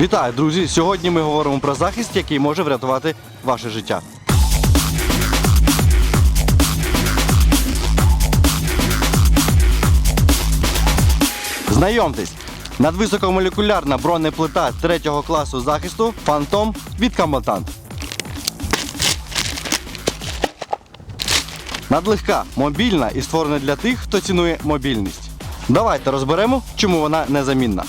Вітаю, друзі! Сьогодні ми говоримо про захист, який може врятувати ваше життя. Знайомтесь, надвисокомолекулярна бронеплита третього класу захисту Фантом від Комбатант. Надлегка, мобільна і створена для тих, хто цінує мобільність. Давайте розберемо, чому вона незамінна.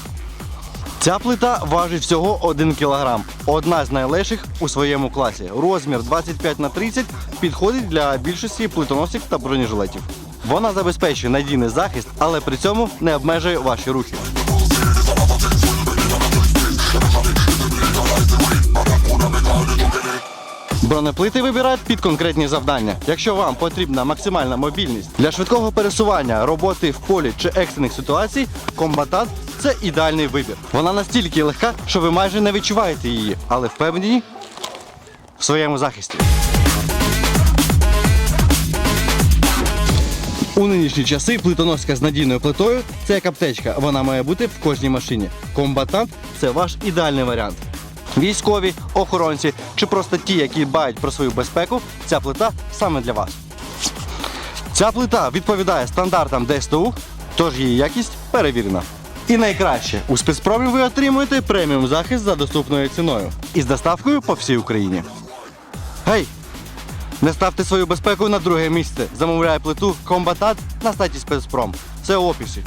Ця плита важить всього 1 кг. Одна з найлегших у своєму класі. Розмір 25 на 30 підходить для більшості плитоносів та бронежилетів. Вона забезпечує надійний захист, але при цьому не обмежує ваші рухи. Бронеплити вибирають під конкретні завдання. Якщо вам потрібна максимальна мобільність для швидкого пересування, роботи в полі чи екстрених ситуацій, комбатант це ідеальний вибір. Вона настільки легка, що ви майже не відчуваєте її, але впевнені в своєму захисті. У нинішні часи плитоноска з надійною плитою це як аптечка. Вона має бути в кожній машині. Комбатант це ваш ідеальний варіант. Військові, охоронці чи просто ті, які дбають про свою безпеку, ця плита саме для вас. Ця плита відповідає стандартам ДСТУ, тож її якість перевірена. І найкраще у спецпромі ви отримуєте преміум захист за доступною ціною із доставкою по всій Україні. Гей! Не ставте свою безпеку на друге місце. Замовляй плиту Комбатат на сайті спецпром. Це в описі.